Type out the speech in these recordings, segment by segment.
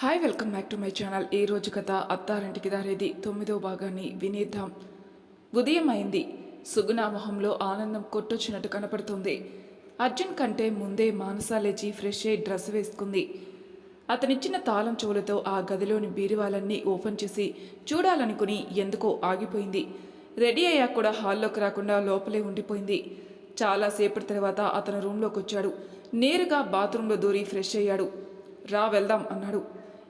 Hi welcome back to my channel ఈ రోజు కథ అత్తారింటికి దారేది. తొమ్మిదో భాగాన్ని వినేద్దాం. ఉదయం అయింది సుగుణ మొహంలో ఆనందం కొట్టొచ్చినట్టు కనపడుతుంది. అర్జున్ కంటే ముందే మానస లేచి ఫ్రెష్ అయ్యి డ్రెస్ వేసుకుంది. అతనిచ్చిన తాళం చెవులతో ఆ గదిలోని బీరువాలన్నీ ఓపెన్ చేసి చూడాలనుకుని ఎందుకో ఆగిపోయింది. రెడీ అయ్యాక కూడా హాల్లోకి రాకుండా లోపలే ఉండిపోయింది. చాలాసేపటి తర్వాత అతను రూమ్లోకి వచ్చాడు నేరుగా బాత్రూంలో దూరి ఫ్రెష్ అయ్యాడు. రా వెళ్దాం అన్నాడు.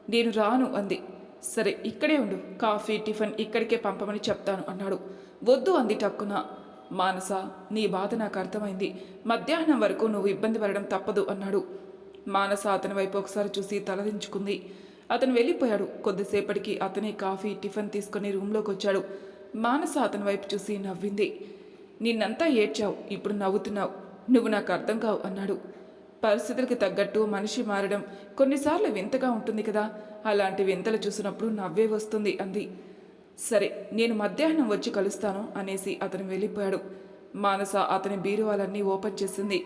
నేను రాను అంది. సరే ఇక్కడే ఉండు. కాఫీ టిఫిన్ ఇక్కడికే పంపమని చెప్తాను అన్నాడు. వద్దు అంది టక్కున. మానస నీ బాధ నాకు అర్థమైంది. మధ్యాహ్నం వరకు నువ్వు ఇబ్బంది పడడం తప్పదు అన్నాడు. మానస అతని వైపు ఒకసారి చూసి తలదించుకుంది. అతను వెళ్ళిపోయాడు. కొద్దిసేపటికి అతనే కాఫీ టిఫిన్ తీసుకుని రూమ్లోకి వచ్చాడు మానస అతని వైపు చూసి నవ్వింది. నిన్నంతా ఏడ్చావు ఇప్పుడు నవ్వుతున్నావు. నువ్వు నాకు అర్థం కావు అన్నాడు. పరిస్థితులకు తగ్గట్టు మనిషి మారడం కొన్నిసార్లు వింతగా ఉంటుంది కదా. అలాంటి వింతలు చూసినప్పుడు నవ్వే వస్తుంది అంది. సరే నేను మధ్యాహ్నం వచ్చి కలుస్తాను అనేసి అతను వెళ్ళిపోయాడు. మానస అతని బీరువాలన్నీ ఓపెన్ చేసింది.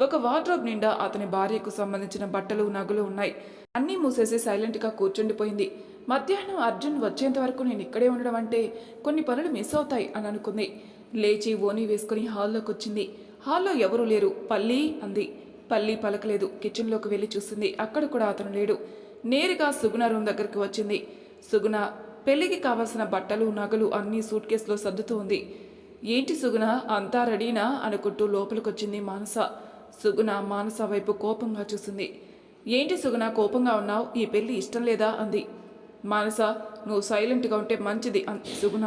ఒక వార్డ్రోబ్ నిండా అతని భార్యకు సంబంధించిన బట్టలు నగలు ఉన్నాయి. అన్నీ మూసేసి సైలెంట్గా కూర్చుండిపోయింది. మధ్యాహ్నం అర్జున్ వచ్చేంత వరకు నేను ఇక్కడే ఉండడం అంటే కొన్ని పనులు మిస్ అవుతాయి అని అనుకుంది. లేచి ఓని వేసుకుని హాల్లోకి వచ్చింది హాల్లో ఎవరూ లేరు. పల్లి అంది. పల్లి పలకలేదు. కిచెన్లోకి వెళ్ళి చూసింది. అక్కడ కూడా అతను లేడు. నేరుగా సుగుణ రూమ్ దగ్గరికి వచ్చింది. సుగుణ పెళ్ళికి కావాల్సిన బట్టలు నగలు అన్నీ సూట్ కేసులో సర్దుతూ ఉంది ఏంటి సుగుణ అంతా రెడీనా? అనుకుంటూ లోపలికొచ్చింది మానస. సుగుణ మానస వైపు కోపంగా చూసింది. ఏంటి సుగుణ కోపంగా ఉన్నావు? ఈ పెళ్ళి ఇష్టం లేదా? అంది. మానస నువ్వు సైలెంట్గా ఉంటే మంచిది అంది సుగుణ.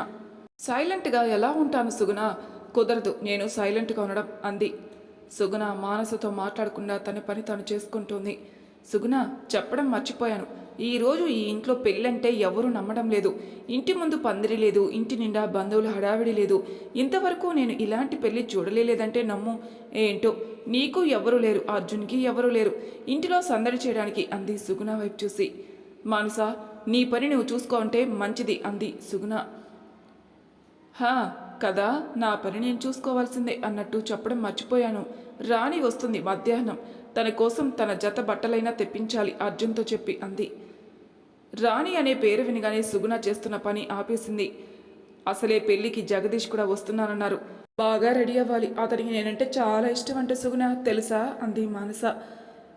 సైలెంట్గా ఎలా ఉంటాను సుగుణ? కుదరదు నేను సైలెంట్గా ఉండడం అంది. సుగుణ మానసతో మాట్లాడకుండా తన పని తను చేసుకుంటుంది. సుగుణ చెప్పడం మర్చిపోయాను. ఈ రోజు ఈ ఇంట్లో పెళ్ళంటే ఎవరూ నమ్మడం లేదు. ఇంటి ముందు పందిరి లేదు ఇంటి నిండా బంధువుల హడావిడి లేదు. ఇంతవరకు నేను ఇలాంటి పెళ్ళి చూడలేదంటే నమ్ము. ఏంటో నీకు ఎవరు లేరు అర్జున్కి ఎవరు లేరు. ఇంటిలో సందడి చేయడానికి అంది సుగుణ వైపు చూసి. మానస నీ పని నువ్వు చూసుకో అంటే మంచిది అంది సుగుణ. హా కదా నా పని నేను చూసుకోవాల్సిందే అన్నట్టు చెప్పడం మర్చిపోయాను. రాణి వస్తుంది మధ్యాహ్నం. తన కోసం తన జత బట్టలైనా తెప్పించాలి అర్జున్తో చెప్పి అంది. రాణి అనే పేరు వినగానే సుగుణ చేస్తున్న పని ఆపేసింది. అసలే పెళ్ళికి జగదీష్ కూడా వస్తున్నానన్నారు. బాగా రెడీ అవ్వాలి. అతనికి నేనంటే చాలా ఇష్టం అంటే సుగుణ. తెలుసా? అంది మానస.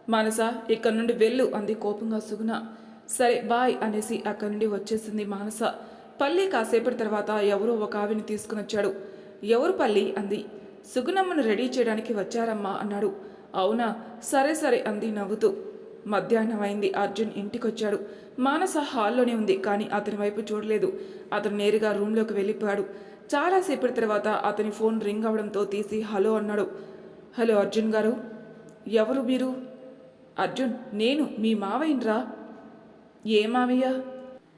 మానస ఇక్కడి నుండి వెళ్ళు అంది కోపంగా సుగుణ. సరే బాయ్ అనేసి అక్కడి నుండి వచ్చేసింది మానస. పల్లి కాసేపటి తర్వాత ఎవరో ఒక ఆవిని తీసుకుని వచ్చాడు. ఎవరు పల్లి? అంది. సుగుణమ్మను రెడీ చేయడానికి వచ్చారమ్మా అన్నాడు. అవునా? సరే సరే అంది నవ్వుతూ. మధ్యాహ్నం అయింది. అర్జున్ ఇంటికొచ్చాడు. మానస హాల్లోనే ఉంది కానీ అతని వైపు చూడలేదు. అతను నేరుగా రూమ్లోకి వెళ్ళిపోయాడు. చాలాసేపటి తర్వాత అతని ఫోన్ రింగ్ అవడంతో తీసి హలో అన్నాడు. హలో అర్జున్ గారు. ఎవరు మీరు? అర్జున్ నేను మీ మావయ్యరా ఏ మావయ్య?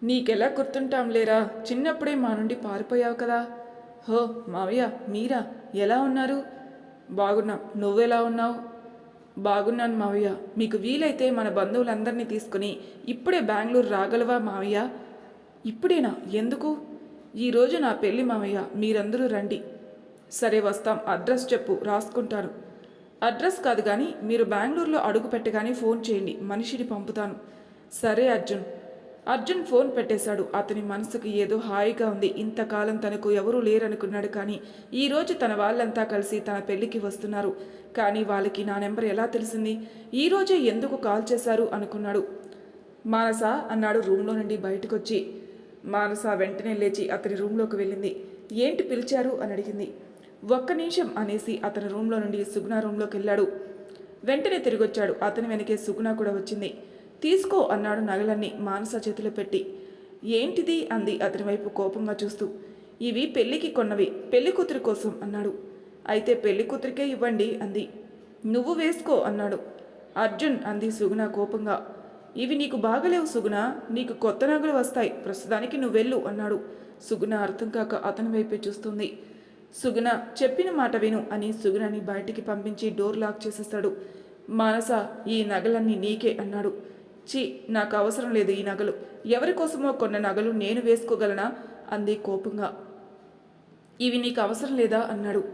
నీకెలా గుర్తుంటాం లేరా చిన్నప్పుడే మా నుండి పారిపోయావు కదా. హో మావయ్య మీరా? ఎలా ఉన్నారు? బాగున్నాం. నువ్వెలా ఉన్నావు? బాగున్నాను మావయ్య. మీకు వీలైతే మన బంధువులందరినీ తీసుకుని ఇప్పుడే బెంగళూరు రాగలవా మావయ్య? ఇప్పుడేనా? ఎందుకు? ఈరోజు నా పెళ్ళి మావయ్య. మీరందరూ రండి. సరే వస్తాం. అడ్రస్ చెప్పు. రాసుకుంటాను. అడ్రస్ కాదు కానీ మీరు బెంగళూరులో అడుగు పెట్టగానే ఫోన్ చేయండి. మనిషిని పంపుతాను. సరే అర్జున్. అర్జున్ ఫోన్ పెట్టేశాడు. అతని మనసుకు ఏదో హాయిగా ఉంది. ఇంతకాలం తనకు ఎవరూ లేరనుకున్నాడు కానీ ఈరోజు తన వాళ్ళంతా కలిసి తన పెళ్ళికి వస్తున్నారు. కానీ వాళ్ళకి నా నెంబర్ ఎలా తెలిసింది? ఈరోజే ఎందుకు కాల్ చేశారు అనుకున్నాడు. మానస అన్నాడు రూమ్లో నుండి బయటకొచ్చి. మానస వెంటనే లేచి అతని రూమ్లోకి వెళ్ళింది. ఏంటి పిలిచారు? అని అడిగింది. ఒక్క నిమిషం అనేసి అతని రూమ్లో నుండి సుగుణ రూమ్లోకి వెళ్ళాడు. వెంటనే తిరిగొచ్చాడు. అతని వెనకే సుగుణ కూడా వచ్చింది. తీసుకో అన్నాడు నగలన్నీ మానస చేతిలో పెట్టి. ఏంటిది? అంది అతని వైపు కోపంగా చూస్తూ. ఇవి పెళ్ళికి కొన్నవి పెళ్ళి కూతురి కోసం అన్నాడు. అయితే పెళ్ళి కూతురికే ఇవ్వండి అంది. నువ్వు వేసుకో అన్నాడు. అర్జున్ అంది సుగుణ కోపంగా. ఇవి నీకు బాగలేవు సుగుణ నీకు కొత్త నగలు వస్తాయి ప్రస్తుతానికి నువ్వు వెళ్ళు అన్నాడు. సుగుణ అర్థం కాక అతని వైపే చూస్తుంది. సుగుణ చెప్పిన మాట విను అని సుగుణని బయటికి పంపించి డోర్ లాక్ చేసేస్తాడు. మానస ఈ నగలన్నీ నీకే అన్నాడు. చి నాకు అవసరం లేదు ఈ నగలు. ఎవరి కోసమో కొన్న నగలు నేను వేసుకోగలనా? అంది కోపంగా. ఇవి నీకు అవసరం లేదా? అన్నాడు.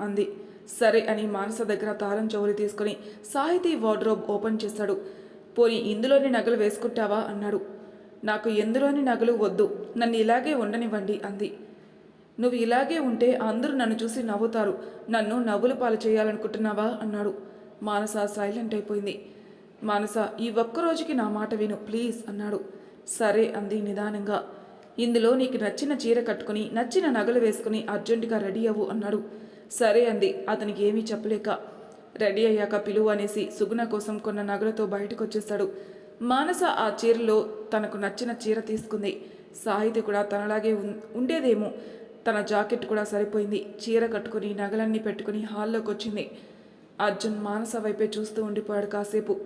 అంది. సరే అని మానస దగ్గర తారం చౌరి తీసుకుని సాహితీ వార్డ్రోబ్ ఓపెన్ చేశాడు. పోని ఇందులోని నగలు వేసుకుంటావా? అన్నాడు. నాకు ఎందులోని నగలు వద్దు. నన్ను ఇలాగే ఉండనివ్వండి అంది. నువ్వు ఇలాగే ఉంటే అందరూ నన్ను చూసి నవ్వుతారు. నన్ను నవ్వుల పాలు చేయాలనుకుంటున్నావా? అన్నాడు. మానస సైలెంట్ అయిపోయింది. మానస ఈ ఒక్క రోజుకి నా మాట విను ప్లీజ్ అన్నాడు. సరే అంది నిదానంగా. ఇందులో నీకు నచ్చిన చీర కట్టుకుని నచ్చిన నగలు వేసుకుని అర్జెంటుగా రెడీ అవ్వు అన్నాడు. సరే అంది అతనికి ఏమీ చెప్పలేక. రెడీ అయ్యాక పిలువు అనేసి సుగుణ కోసం కొన్న నగలతో బయటకు వచ్చేశాడు మానస ఆ చీరలో తనకు నచ్చిన చీర తీసుకుంది. సాహితి కూడా తనలాగే ఉండేదేమో. తన జాకెట్ కూడా సరిపోయింది. చీర కట్టుకుని నగలన్నీ పెట్టుకుని హాల్లోకి వచ్చింది అర్జున్ మానస వైపే చూస్తూ ఉండిపోయాడు కాసేపు.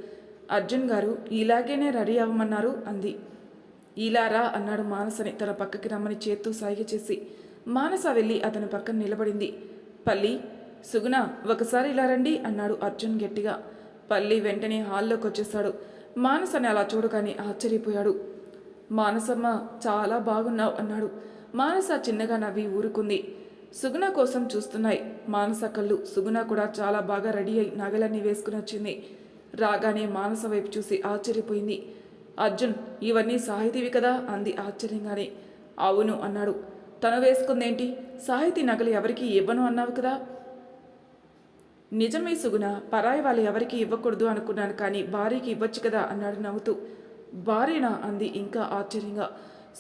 అర్జున్ గారు ఇలాగేనే రెడీ అవ్వమన్నారు అంది. ఇలారా అన్నాడు మానసని తన పక్కకి రమ్మని చేత్తో సాయిగ చేసి. మానస వెళ్ళి అతని పక్కన నిలబడింది. పల్లి సుగుణ ఒకసారి ఇలా రండి అన్నాడు అర్జున్ గట్టిగా. పల్లి వెంటనే హాల్లోకి వచ్చేశాడు మానసని అలా చూడగానే ఆశ్చర్యపోయాడు. మానసమ్మ చాలా బాగున్నావు అన్నాడు. మానస చిన్నగా నవ్వి ఊరుకుంది. సుగుణ కోసం చూస్తున్నాయి మానస కళ్ళు. సుగుణ కూడా చాలా బాగా రెడీ అయి నగలన్నీ వేసుకుని వచ్చింది. రాగానే మానస వైపు చూసి ఆశ్చర్యపోయింది. అర్జున్ ఇవన్నీ సాహితీవి కదా అంది ఆశ్చర్యంగానే. అవును అన్నాడు. తను వేసుకుందేంటి? సాహితీ నగలు ఎవరికి ఇవ్వను అన్నావు కదా. నిజమే సుగుణ పరాయి వాళ్ళు ఎవరికి ఇవ్వకూడదు అనుకున్నాను కానీ భార్యకి ఇవ్వచ్చు కదా అన్నాడు నవ్వుతూ. భార్యనా? అంది ఇంకా ఆశ్చర్యంగా.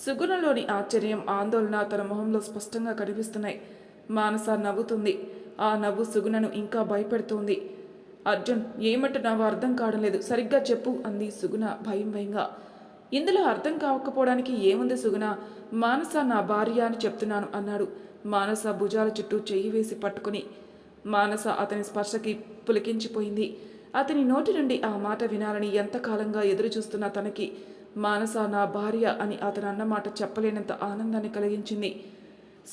సుగుణలోని ఆశ్చర్యం ఆందోళన తన మొహంలో స్పష్టంగా కనిపిస్తున్నాయి. మానస నవ్వుతుంది. ఆ నవ్వు సుగుణను ఇంకా భయపెడుతోంది. అర్జున్ ఏమంటున్నావో అర్థం కావడం లేదు. సరిగ్గా చెప్పు అంది సుగుణ భయం భయంగా. ఇందులో అర్థం కావకపోవడానికి ఏముంది సుగుణ? మానస నా భార్య అని చెప్తున్నాను అన్నాడు. మానస భుజాల చుట్టూ చెయ్యి వేసి పట్టుకుని. మానస అతని స్పర్శకి పులికించిపోయింది. అతని నోటి నుండి ఆ మాట వినాలని ఎంతకాలంగా ఎదురు చూస్తున్న తనకి మానస నా భార్య అని అతను అన్నమాట చెప్పలేనంత ఆనందాన్ని కలిగించింది.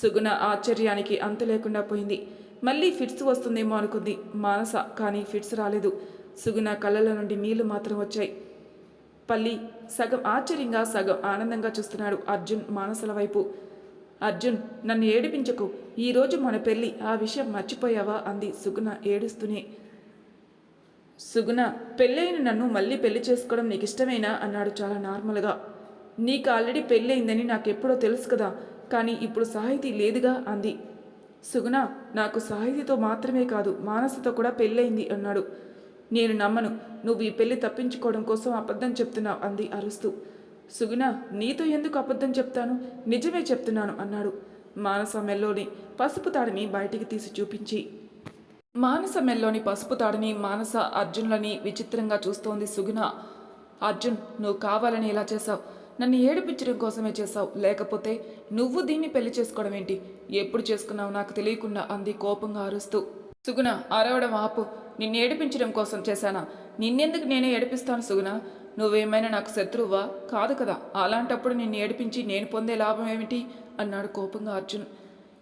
సుగుణ ఆశ్చర్యానికి అంత లేకుండా పోయింది. మళ్ళీ ఫిట్స్ వస్తుందేమో అనుకుంది మానస కానీ ఫిట్స్ రాలేదు. సుగుణ కళ్ళల నుండి నీళ్ళు మాత్రం వచ్చాయి. పల్లి సగం ఆశ్చర్యంగా సగం ఆనందంగా చూస్తున్నాడు అర్జున్ మానసల వైపు. అర్జున్ నన్ను ఏడిపించకు. ఈరోజు మన పెళ్ళి ఆ విషయం మర్చిపోయావా? అంది సుగుణ ఏడుస్తూనే. సుగుణ పెళ్ళైన నన్ను మళ్ళీ పెళ్ళి చేసుకోవడం నీకు ఇష్టమేనా అన్నాడు చాలా నార్మల్గా. నీకు ఆల్రెడీ పెళ్ళయిందని నాకెప్పుడో తెలుసు కదా కానీ ఇప్పుడు సాహితీ లేదుగా అంది. సుగుణ నాకు సాహితితో మాత్రమే కాదు మానసతో కూడా పెళ్ళయింది అన్నాడు. నేను నమ్మను నువ్వు ఈ పెళ్ళి తప్పించుకోవడం కోసం అబద్ధం చెప్తున్నావు అంది అరుస్తూ. సుగుణ నీతో ఎందుకు అబద్ధం చెప్తాను? నిజమే చెప్తున్నాను అన్నాడు. మానస మెల్లోని పసుపు తాడిని బయటికి తీసి చూపించి. మానస మెల్లోని పసుపు తాడిని మానస అర్జున్లని విచిత్రంగా చూస్తోంది సుగుణ. అర్జున్ నువ్వు కావాలని ఇలా చేశావు? నన్ను ఏడిపించడం కోసమే చేసావు లేకపోతే నువ్వు దీన్ని పెళ్ళి చేసుకోవడం ఏంటి? ఎప్పుడు చేసుకున్నావు నాకు తెలియకుండా అంది కోపంగా అరుస్తూ. సుగుణ అరవడం ఆపు. నిన్ను ఏడిపించడం కోసం చేశానా? నిన్నెందుకు నేనే ఏడిపిస్తాను సుగుణ? నువ్వేమైనా నాకు శత్రువా? కాదు కదా. అలాంటప్పుడు నిన్ను ఏడిపించి నేను పొందే లాభం ఏమిటి? అన్నాడు కోపంగా అర్జున్.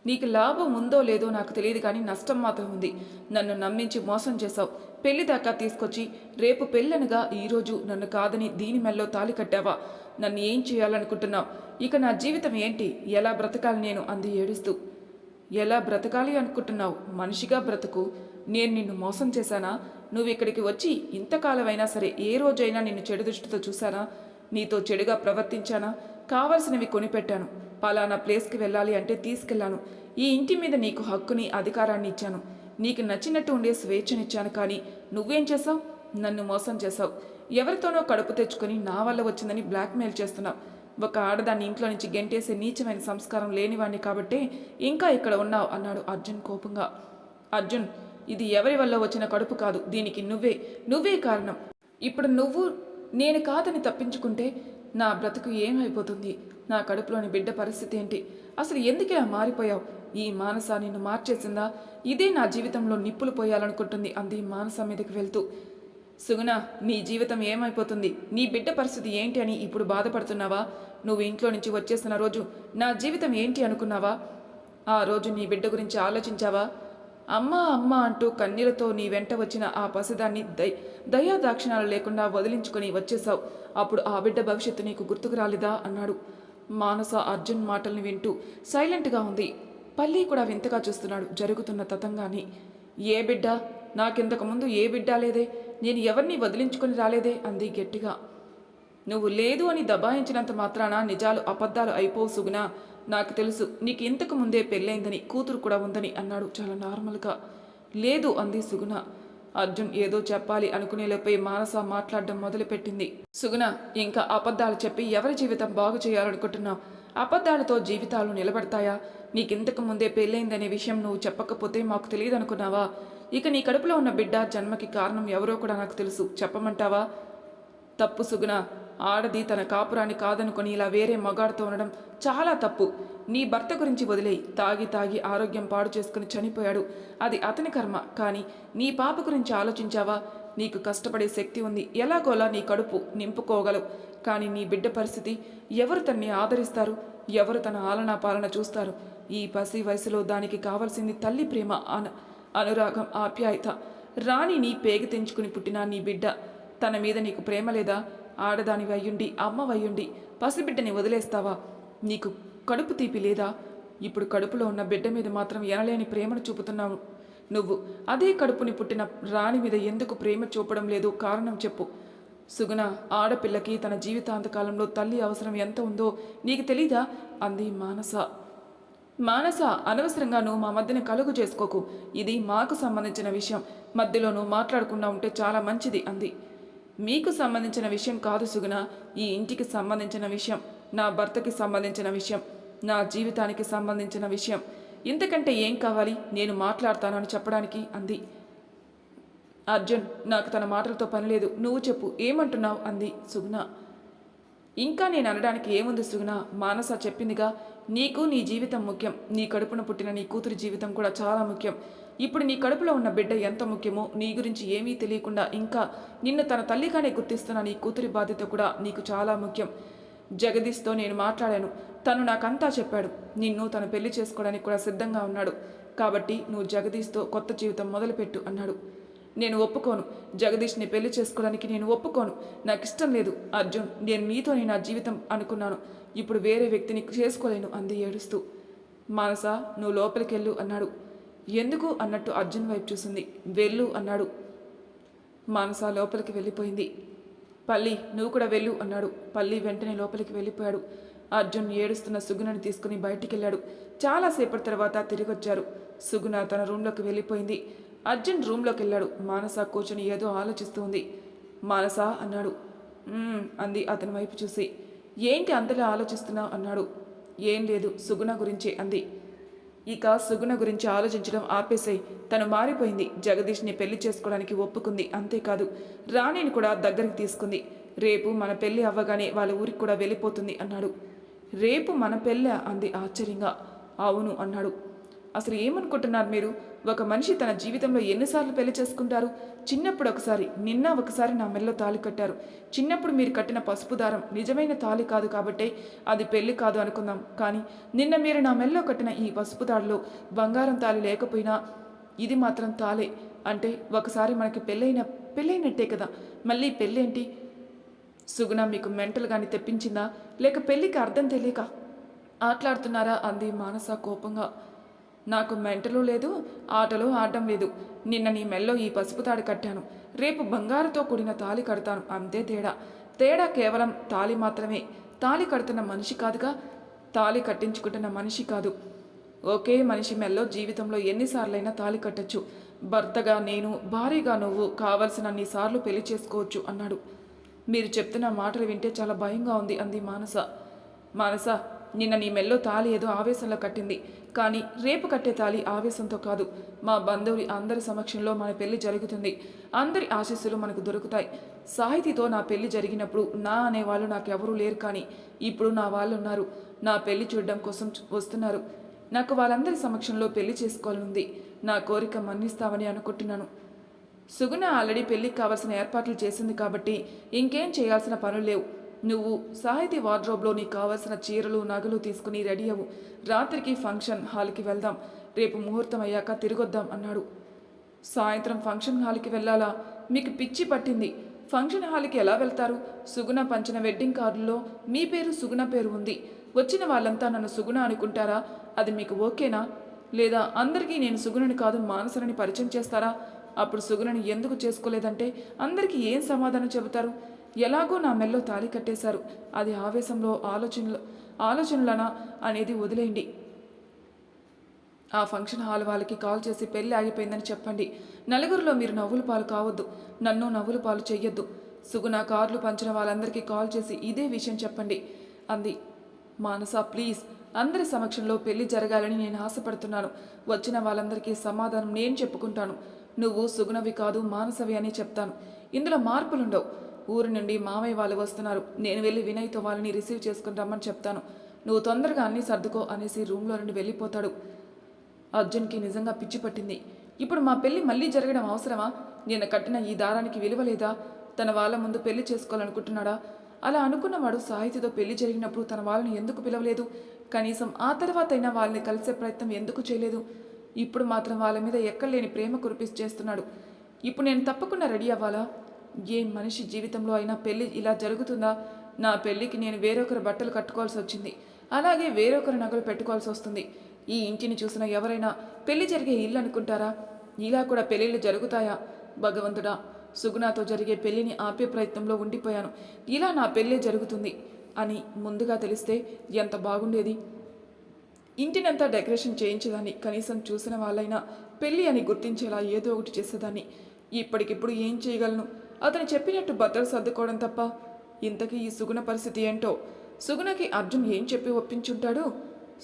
నీకు లాభం ఉందో లేదో నాకు తెలియదు కానీ నష్టం మాత్రం ఉంది. నన్ను నమ్మించి మోసం చేశావు. పెళ్ళి దాకా తీసుకొచ్చి రేపు పెళ్ళనగా ఈరోజు నన్ను కాదని దీని మెల్లో తాలి కట్టావా? నన్ను ఏం చేయాలనుకుంటున్నావు? ఇక నా జీవితం ఏంటి? ఎలా బ్రతకాలి నేను? అంది ఏడుస్తూ. ఎలా బ్రతకాలి అనుకుంటున్నావు? మనిషిగా బ్రతుకు. నేను నిన్ను మోసం చేశానా? నువ్వు ఇక్కడికి వచ్చి ఇంతకాలమైనా సరే ఏ రోజైనా నిన్ను చెడు దృష్టితో చూశానా? నీతో చెడుగా ప్రవర్తించానా? కావలసినవి కొనిపెట్టాను. పలానా ప్లేస్కి వెళ్ళాలి అంటే తీసుకెళ్ళాను ఈ ఇంటి మీద నీకు హక్కుని అధికారాన్ని ఇచ్చాను. నీకు నచ్చినట్టు ఉండే స్వేచ్ఛనిచ్చాను కానీ నువ్వేం చేశావు? నన్ను మోసం చేశావు. ఎవరితోనో కడుపు తెచ్చుకొని నా వల్ల వచ్చిందని బ్లాక్మెయిల్ చేస్తున్నావు. ఒక ఆడదాన్ని ఇంట్లో నుంచి గెంటేసే నీచమైన సంస్కారం లేనివాణ్ణి కాబట్టే ఇంకా ఇక్కడ ఉన్నావు అన్నాడు అర్జున్ కోపంగా. అర్జున్ ఇది ఎవరి వల్ల వచ్చిన కడుపు కాదు దీనికి నువ్వే నువ్వే కారణం. ఇప్పుడు నువ్వు నేను కాదని తప్పించుకుంటే నా బ్రతుకు ఏమైపోతుంది? నా కడుపులోని బిడ్డ పరిస్థితి ఏంటి? అసలు ఎందుకు మారిపోయావు? ఈ మానస నిన్ను మార్చేసిందా? ఇదే నా జీవితంలో నిప్పులు పోయాలనుకుంటుంది అంది మానస మీదకి వెళ్తూ. సుగుణ నీ జీవితం ఏమైపోతుంది? నీ బిడ్డ పరిస్థితి ఏంటి అని ఇప్పుడు బాధపడుతున్నావా? నువ్వు ఇంట్లో నుంచి వచ్చేసిన రోజు నా జీవితం ఏంటి అనుకున్నావా? ఆ రోజు నీ బిడ్డ గురించి ఆలోచించావా? అమ్మా అమ్మా అంటూ కన్నీలతో నీ వెంట వచ్చిన ఆ పసిదాన్ని దయ దయా దాక్షిణాలు లేకుండా వదిలించుకొని వచ్చేసావు అప్పుడు ఆ బిడ్డ భవిష్యత్తు నీకు గుర్తుకు రాలేదా? అన్నాడు. మానస అర్జున్ మాటల్ని వింటూ సైలెంట్గా ఉంది. పల్లి కూడా వింతగా చూస్తున్నాడు జరుగుతున్న తతంగాని ఏ బిడ్డ? నాకింతకుముందు ఏ బిడ్డ లేదే నేను ఎవరిని వదిలించుకొని రాలేదే అంది గట్టిగా. నువ్వు లేదు అని దబాయించినంత మాత్రాన నిజాలు అబద్ధాలు అయిపోవు సుగునా నాకు తెలుసు నీకు ఇంతకు ముందే పెళ్ళైందని కూతురు కూడా ఉందని అన్నాడు చాలా నార్మల్గా. లేదు అంది సుగుణ. అర్జున్ ఏదో చెప్పాలి అనుకునేలోపై మానస మాట్లాడడం మొదలుపెట్టింది. సుగుణ ఇంకా అబద్ధాలు చెప్పి ఎవరి జీవితం బాగు చేయాలనుకుంటున్నావు? అబద్ధాలతో జీవితాలు నిలబడతాయా? నీకింతకు ముందే పెళ్ళైందనే విషయం నువ్వు చెప్పకపోతే మాకు తెలియదు అనుకున్నావా ఇక నీ కడుపులో ఉన్న బిడ్డ జన్మకి కారణం ఎవరో కూడా నాకు తెలుసు. చెప్పమంటావా? తప్పు సుగుణ. ఆడది తన కాపురాన్ని కాదనుకొని ఇలా వేరే మగాడితో ఉండడం చాలా తప్పు. నీ భర్త గురించి వదిలేయి. తాగి తాగి ఆరోగ్యం పాడు చేసుకుని చనిపోయాడు. అది అతని కర్మ. కానీ నీ పాప గురించి ఆలోచించావా? నీకు కష్టపడే శక్తి ఉంది. ఎలాగోలా నీ కడుపు నింపుకోగలవు. కానీ నీ బిడ్డ పరిస్థితి ఎవరు తన్ని ఆదరిస్తారు? ఎవరు తన ఆలనా పాలన చూస్తారు? ఈ పసి వయసులో దానికి కావలసింది తల్లి ప్రేమ. అన అనురాగం ఆప్యాయత. రాణి నీ పేగి తెంచుకుని పుట్టిన నీ బిడ్డ. తన మీద నీకు ప్రేమ లేదా? ఆడదాని వయ్యుండి అమ్మ వయ్యుండి పసిబిడ్డని వదిలేస్తావా? నీకు కడుపు తీపి లేదా? ఇప్పుడు కడుపులో ఉన్న బిడ్డ మీద మాత్రం ఎనలేని ప్రేమను చూపుతున్నావు. నువ్వు అదే కడుపుని పుట్టిన రాణి మీద ఎందుకు ప్రేమ చూపడం లేదో? కారణం చెప్పు. సుగుణ ఆడపిల్లకి తన జీవితాంతకాలంలో తల్లి అవసరం ఎంత ఉందో నీకు తెలీదా? అంది మానస. మానస అనవసరంగా నువ్వు మా మధ్యన కలుగు చేసుకోకు. ఇది మాకు సంబంధించిన విషయం. మధ్యలో నువ్వు మాట్లాడకుండా ఉంటే చాలా మంచిది అంది. మీకు సంబంధించిన విషయం కాదు సుగుణ. ఈ ఇంటికి సంబంధించిన విషయం నా భర్తకి సంబంధించిన విషయం నా జీవితానికి సంబంధించిన విషయం. ఇంతకంటే ఏం కావాలి? నేను మాట్లాడతానని చెప్పడానికి అంది. అర్జున్ నాకు తన మాటలతో పనిలేదు నువ్వు చెప్పు. ఏమంటున్నావు? అంది సుగుణ. ఇంకా నేను అనడానికి ఏముంది సుగుణ? మానస చెప్పిందిగా నీకు నీ జీవితం ముఖ్యం. నీ కడుపున పుట్టిన నీ కూతురి జీవితం కూడా చాలా ముఖ్యం. ఇప్పుడు నీ కడుపులో ఉన్న బిడ్డ ఎంత ముఖ్యమో నీ గురించి ఏమీ తెలియకుండా ఇంకా నిన్ను తన తల్లిగానే గుర్తిస్తున్న నీ కూతురి బాధ్యత కూడా నీకు చాలా ముఖ్యం. జగదీష్తో నేను మాట్లాడాను. తను నాకంతా చెప్పాడు. నిన్ను తను పెళ్ళి చేసుకోవడానికి కూడా సిద్ధంగా ఉన్నాడు. కాబట్టి నువ్వు జగదీష్తో కొత్త జీవితం మొదలుపెట్టు అన్నాడు. నేను ఒప్పుకోను. జగదీష్ని పెళ్ళి చేసుకోవడానికి నేను ఒప్పుకోను. నాకు ఇష్టం లేదు. అర్జున్ నేను నీతోనే నా జీవితం అనుకున్నాను. ఇప్పుడు వేరే వ్యక్తిని చేసుకోలేను అంది ఏడుస్తూ. మానస నువ్వు లోపలికెళ్ళు అన్నాడు. ఎందుకు అన్నట్టు అర్జున్ వైపు చూసింది. వెళ్ళు అన్నాడు. మానస లోపలికి వెళ్ళిపోయింది. పల్లి నువ్వు కూడా వెళ్ళు అన్నాడు. పల్లి వెంటనే లోపలికి వెళ్ళిపోయాడు. అర్జున్ ఏడుస్తున్న సుగుణని తీసుకుని బయటికి వెళ్ళాడు చాలాసేపటి తర్వాత తిరిగొచ్చారు. సుగుణ తన రూమ్లోకి వెళ్ళిపోయింది. అర్జున్ రూమ్లోకి వెళ్ళాడు మానస కూర్చొని ఏదో ఆలోచిస్తుంది. మానస అన్నాడు. అంది అతని వైపు చూసి. ఏంటి అంతలా ఆలోచిస్తున్నావు? అన్నాడు. ఏం లేదు సుగుణ గురించే అంది. ఇక సుగుణ గురించి ఆలోచించడం ఆపేసాయి తను మారిపోయింది. జగదీష్ని పెళ్ళి చేసుకోవడానికి ఒప్పుకుంది. అంతేకాదు రాణిని కూడా దగ్గరికి తీసుకుంది. రేపు మన పెళ్ళి అవ్వగానే వాళ్ళ ఊరికి కూడా వెళ్ళిపోతుంది అన్నాడు. రేపు మన పెళ్ళ? అంది ఆశ్చర్యంగా. అవును అన్నాడు. అసలు ఏమనుకుంటున్నారు మీరు? ఒక మనిషి తన జీవితంలో ఎన్నిసార్లు పెళ్ళి చేసుకుంటారు? చిన్నప్పుడు ఒకసారి నిన్న ఒకసారి నా మెల్లో తాళి కట్టారు. చిన్నప్పుడు మీరు కట్టిన పసుపు దారం నిజమైన తాళి కాదు కాబట్టే అది పెళ్ళి కాదు అనుకుందాం కానీ నిన్న మీరు నా మెల్లో కట్టిన ఈ పసుపు తాడులో బంగారం తాళి లేకపోయినా ఇది మాత్రం తాలే అంటే ఒకసారి మనకి పెళ్ళైన పెళ్ళైనట్టే కదా. మళ్ళీ పెళ్ళేంటి? సుగుణ మీకు మెంటల్ కానీ తెప్పించిందా? లేక పెళ్ళికి అర్థం తెలియక ఆట్లాడుతున్నారా? అంది మానస కోపంగా. నాకు మెంటలు లేదు ఆటలు ఆడడం లేదు. నిన్న నీ మెల్లో ఈ పసుపు తాడు కట్టాను. రేపు బంగారుతో కూడిన తాళి కడతాను. అంతే తేడా. తేడా కేవలం తాళి మాత్రమే. తాళి కడుతున్న మనిషి కాదుగా తాళి కట్టించుకుంటున్న మనిషి కాదు. ఒకే మనిషి మెల్లో జీవితంలో ఎన్నిసార్లైనా తాళి కట్టచ్చు. భర్తగా నేను భారీగా నువ్వు కావలసినన్ని సార్లు పెళ్ళి చేసుకోవచ్చు అన్నాడు. మీరు చెప్తున్న మాటలు వింటే చాలా భయంగా ఉంది అంది మానస. మానస నిన్న నీ మెల్లో తాళి ఏదో ఆవేశంలో కట్టింది. కానీ రేపు కట్టే తాళి ఆవేశంతో కాదు. మా బంధువులు అందరి సమక్షంలో మన పెళ్ళి జరుగుతుంది. అందరి ఆశీస్సులు మనకు దొరుకుతాయి. సాహితీతో నా పెళ్ళి జరిగినప్పుడు నా అనేవాళ్ళు నాకు లేరు కానీ ఇప్పుడు నా వాళ్ళు ఉన్నారు నా పెళ్ళి చూడడం కోసం వస్తున్నారు. నాకు వాళ్ళందరి సమక్షంలో పెళ్ళి చేసుకోవాలనుంది. నా కోరిక మన్నిస్తావని అనుకుంటున్నాను. సుగుణ ఆల్రెడీ పెళ్ళికి కావాల్సిన ఏర్పాట్లు చేసింది కాబట్టి ఇంకేం చేయాల్సిన పనులు లేవు. నువ్వు సాహితీ వార్డ్రోబ్లో నీకు కావాల్సిన చీరలు నగలు తీసుకుని రెడీ అవ్వు. రాత్రికి ఫంక్షన్ హాల్కి వెళ్దాం. రేపు ముహూర్తం అయ్యాక తిరిగొద్దాం అన్నాడు. సాయంత్రం ఫంక్షన్ హాల్కి వెళ్ళాలా? మీకు పిచ్చి పట్టింది. ఫంక్షన్ హాల్కి ఎలా వెళ్తారు? సుగుణ పంచిన వెడ్డింగ్ కార్డులో మీ పేరు సుగుణ పేరు ఉంది. వచ్చిన వాళ్ళంతా నన్ను సుగుణ అనుకుంటారా? అది మీకు ఓకేనా? లేదా అందరికీ నేను సుగుణని కాదు మానసనని పరిచయం చేస్తారా? అప్పుడు సుగుణని ఎందుకు చేసుకోలేదంటే అందరికీ ఏం సమాధానం చెబుతారు? ఎలాగో నా మెల్లో తాళి కట్టేశారు. అది ఆవేశంలో ఆలోచనలు ఆలోచనలనా అనేది వదిలేయండి. ఆ ఫంక్షన్ హాల్ వాళ్ళకి కాల్ చేసి పెళ్ళి ఆగిపోయిందని చెప్పండి. నలుగురిలో మీరు నవ్వుల పాలు కావద్దు. నన్ను నవ్వుల పాలు చెయ్యొద్దు. సుగుణ కార్లు పంచిన వాళ్ళందరికీ కాల్ చేసి ఇదే విషయం చెప్పండి. అంది. మానస ప్లీజ్. అందరి సమక్షంలో పెళ్ళి జరగాలని నేను ఆశపడుతున్నాను. వచ్చిన వాళ్ళందరికీ సమాధానం నేను చెప్పుకుంటాను. నువ్వు సుగుణవి కాదు మానసవి అని చెప్తాను. ఇందులో మార్పులుండవు. ఊరి నుండి మామయ్య వాళ్ళు వస్తున్నారు. నేను వెళ్ళి వినయ్తో వాళ్ళని రిసీవ్ చేసుకుని రమ్మని చెప్తాను. నువ్వు తొందరగా అన్నీ సర్దుకో అనేసి రూమ్లో నుండి వెళ్ళిపోతాడు. అర్జున్కి నిజంగా పిచ్చి పట్టింది. ఇప్పుడు మా పెళ్ళి మళ్ళీ జరగడం అవసరమా? నేను కట్టిన ఈ దారానికి విలువ లేదా? తన వాళ్ళ ముందు పెళ్ళి చేసుకోవాలనుకుంటున్నాడా? అలా అనుకున్నవాడు సాహితితో పెళ్ళి జరిగినప్పుడు తన వాళ్ళని ఎందుకు పిలవలేదు? కనీసం ఆ తర్వాత అయినా వాళ్ళని కలిసే ప్రయత్నం ఎందుకు చేయలేదు? ఇప్పుడు మాత్రం వాళ్ళ మీద ఎక్కడలేని ప్రేమ కురిపిస్ చేస్తున్నాడు. ఇప్పుడు నేను తప్పకుండా రెడీ అవ్వాలా? ఏ మనిషి జీవితంలో అయినా పెళ్ళి ఇలా జరుగుతుందా? నా పెళ్ళికి నేను వేరొకరి బట్టలు కట్టుకోవాల్సి వచ్చింది. అలాగే వేరొకరి నగలు పెట్టుకోవాల్సి వస్తుంది. ఈ ఇంటిని చూసిన ఎవరైనా పెళ్ళి జరిగే ఇల్లు అనుకుంటారా? ఇలా కూడా పెళ్ళిళ్ళు జరుగుతాయా? భగవంతుడా సుగుణాతో జరిగే పెళ్ళిని ఆపే ప్రయత్నంలో ఉండిపోయాను. ఇలా నా పెళ్ళే జరుగుతుంది అని ముందుగా తెలిస్తే ఎంత బాగుండేది? ఇంటినంతా డెకరేషన్ చేయించేదాన్ని. కనీసం చూసిన వాళ్ళైనా పెళ్ళి అని గుర్తించేలా ఏదో ఒకటి చేసేదాన్ని. ఇప్పటికిప్పుడు ఏం చేయగలను? అతను చెప్పినట్టు బట్టలు సర్దుకోవడం తప్ప ఇంతకీ ఈ సుగుణ పరిస్థితి ఏంటో? సుగుణకి అర్జున్ ఏం చెప్పి ఒప్పించుంటాడు?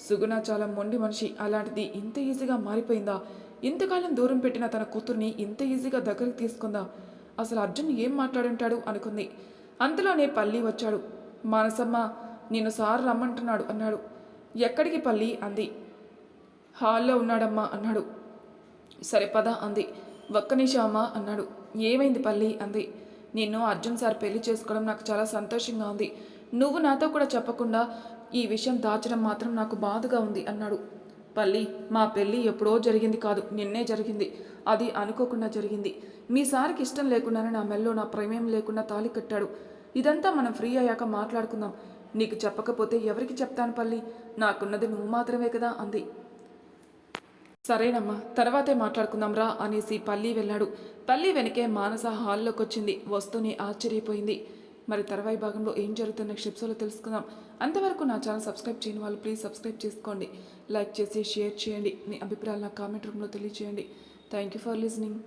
సుగుణ చాలా మొండి మనిషి అలాంటిది ఇంత ఈజీగా మారిపోయిందా? ఇంతకాలం దూరం పెట్టిన తన కూతుర్ని ఇంత ఈజీగా దగ్గరికి తీసుకుందా? అసలు అర్జున్ ఏం మాట్లాడుంటాడు అనుకుంది. అంతలోనే పల్లి వచ్చాడు. మానసమ్మ నేను సార్ రమ్మంటున్నాడు అన్నాడు. ఎక్కడికి పల్లి? అంది. హాల్లో ఉన్నాడమ్మా అన్నాడు. సరే పద అంది. ఒక్క అన్నాడు. ఏమైంది పల్లి అంది. నిన్ను అర్జున్ సార్ పెళ్ళి చేసుకోవడం నాకు చాలా సంతోషంగా ఉంది. నువ్వు నాతో కూడా చెప్పకుండా ఈ విషయం దాచడం మాత్రం నాకు బాధగా ఉంది అన్నాడు. పల్లి మా పెళ్ళి ఎప్పుడో జరిగింది కాదు నిన్నే జరిగింది. అది అనుకోకుండా జరిగింది. మీ సార్కి ఇష్టం లేకుండానే నా మెల్లో నా ప్రేమేం లేకుండా తాళి కట్టాడు. ఇదంతా మనం ఫ్రీ అయ్యాక మాట్లాడుకుందాం. నీకు చెప్పకపోతే ఎవరికి చెప్తాను పల్లి? నాకున్నది నువ్వు మాత్రమే కదా అంది. సరేనమ్మా తర్వాతే మాట్లాడుకుందాంరా అనేసి పల్లి వెళ్ళాడు. పల్లి వెనకే మానస హాల్లోకి వచ్చింది వస్తూనే ఆశ్చర్యపోయింది. మరి తర్వాయి భాగంలో ఏం జరుగుతున్న క్షిప్సలో తెలుసుకుందాం. అంతవరకు నా ఛానల్ సబ్స్క్రైబ్ చేయని వాళ్ళు ప్లీజ్ సబ్స్క్రైబ్ చేసుకోండి. లైక్ చేసి షేర్ చేయండి. మీ అభిప్రాయాలు నా కామెంట్ రూమ్లో తెలియచేయండి. Thank you for listening